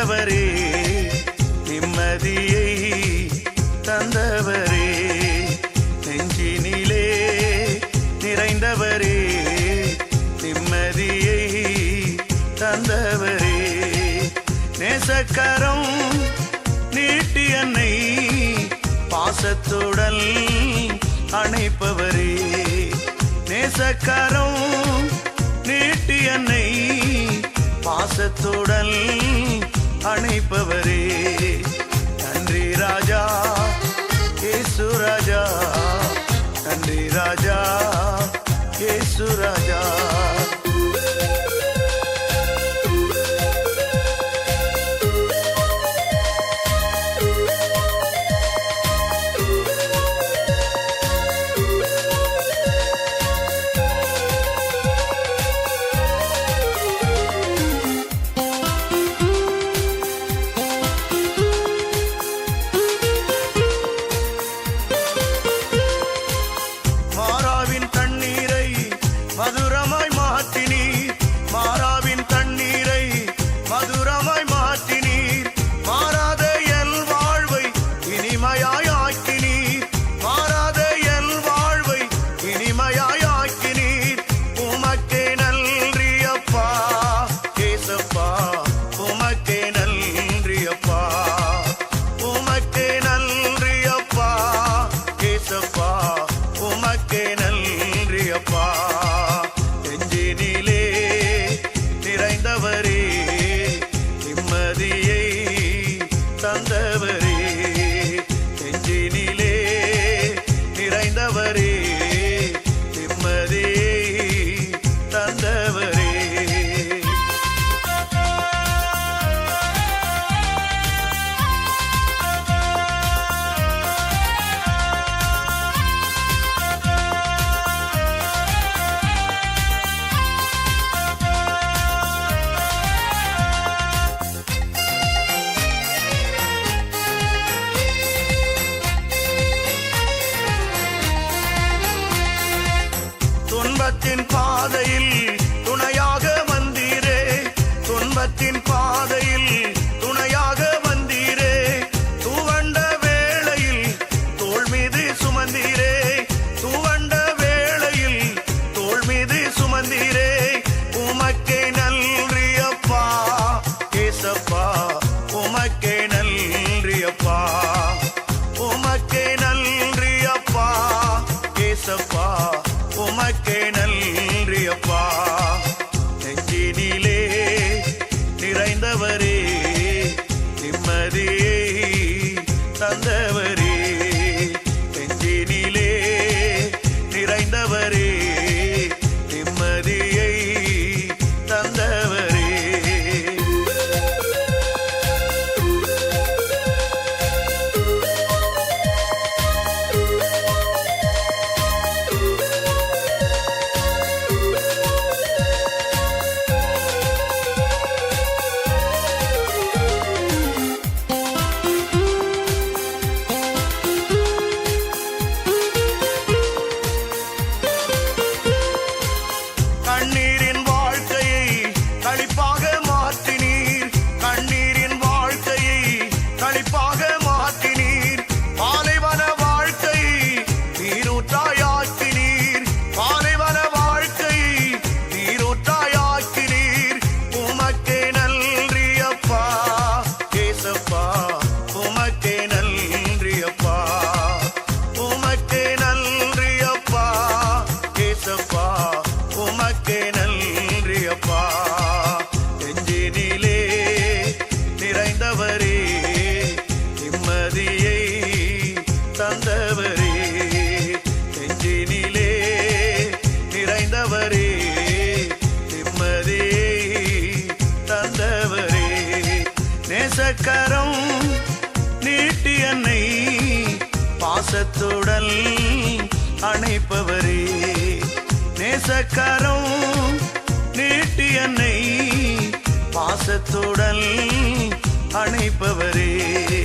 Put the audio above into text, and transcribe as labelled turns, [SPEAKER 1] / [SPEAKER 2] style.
[SPEAKER 1] தந்தவரே நிம்மதியை தந்தவரே. நெஞ்சினிலே நிறைந்தவரே நிம்மதியை தந்தவரே. நேசக்கரம் நீட்டி என்னை பாசத்துடன் அணைப்பவரே. நேசக்கரம் நீட்டி என்னை பாசத்துடன் அணைப்பவரே. கரம் நீட்டி என்னை பாசத்துடன் அணைப்பவரே. நேசக்கரம் நீட்டி என்னை பாசத்துடன் அணைப்பவரே.